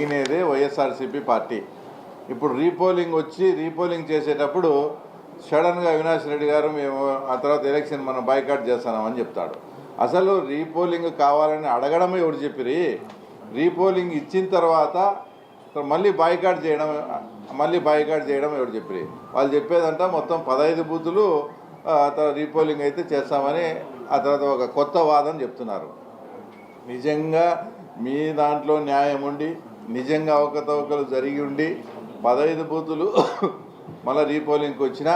నెగినేదే YSRCP party. ఇప్పుడు repolling వచ్చి repolling చేసేటప్పుడు సడన్గా అవినాష్ రెడ్డి గారు మేము ఆ తర్వాత ఎలక్షన్ మనం బైకాట్ చేస్తున్నామని చెప్తాడు. అసలు రీపోలింగ్ కావాలని అడగడమే ఎవరు చెప్పిరి? రీపోలింగ్ ఇచ్చిన తర్వాత మళ్ళీ బాయ్కాట్ చేయడం మళ్ళీ బాయ్కాట్ చేయడం ఎవరు చెప్పిరి? వాళ్ళు చెప్పేదంట మొత్తం పదహైదు బూతులు తర్వాత రీపోలింగ్ అయితే చేస్తామని ఆ తర్వాత ఒక కొత్త వాదన చెప్తున్నారు. నిజంగా మీ దాంట్లో న్యాయం ఉండి నిజంగా అవకతవకలు జరిగి ఉండి పదహైదు బూతులు మళ్ళీ రీపోలింగ్కి వచ్చినా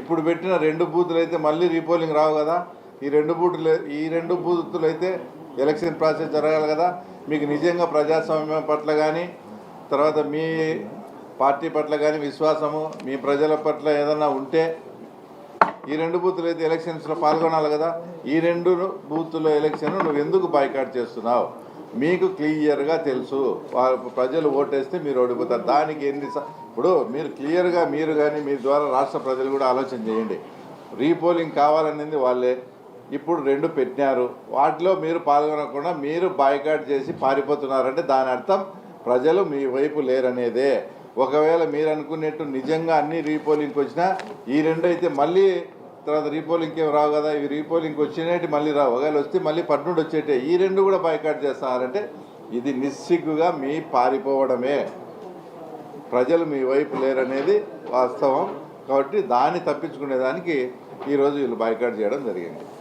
ఇప్పుడు పెట్టిన రెండు బూతులు అయితే మళ్ళీ రీపోలింగ్ రావు కదా. ఈ రెండు బూతులు ఈ రెండు బూతులు అయితే ఎలక్షన్ ప్రాసెస్ జరగాలి కదా. మీకు నిజంగా ప్రజాస్వామ్యం పట్ల కానీ తర్వాత మీ పార్టీ పట్ల కానీ విశ్వాసము మీ ప్రజల పట్ల ఏదన్నా ఉంటే ఈ రెండు బూతులు అయితే ఎలక్షన్స్లో పాల్గొనాలి కదా. ఈ రెండు బూతుల ఎలక్షన్ నువ్వు ఎందుకు బాయ్కాట్ చేస్తున్నావు? మీకు క్లియర్గా తెలుసు. ప్రజలు ఓటేస్తే మీరు ఓడిపోతారు. దానికి ఎన్ని ఇప్పుడు మీరు క్లియర్గా మీరు కానీ మీ ద్వారా రాష్ట్ర ప్రజలు కూడా ఆలోచన చేయండి. రీపోలింగ్ కావాలనేది వాళ్ళే. ఇప్పుడు రెండు పెట్టినారు. వాటిలో మీరు పాల్గొనకుండా మీరు బాయ్కాట్ చేసి పారిపోతున్నారంటే దాని అర్థం ప్రజలు మీ వైపు లేరనేదే. ఒకవేళ మీరు అనుకునేట్టు నిజంగా అన్ని రీపోలింగ్కి వచ్చినా ఈ రెండు అయితే మళ్ళీ తర్వాత రీపోలింగ్ ఏం రావు కదా ఇవి రీపోలింగ్ వచ్చినట్టు మళ్ళీ రావు. ఒకవేళ వస్తే మళ్ళీ పట్నుండి వచ్చేటే. ఈ రెండు కూడా బైకాట్ చేస్తున్నారంటే ఇది నిస్సిగ్గుగా మీ పారిపోవడమే. ప్రజలు మీ వైపు లేరనేది వాస్తవం. కాబట్టి దాన్ని తప్పించుకునేదానికి ఈరోజు వీళ్ళు బైకాట్ చేయడం జరిగింది.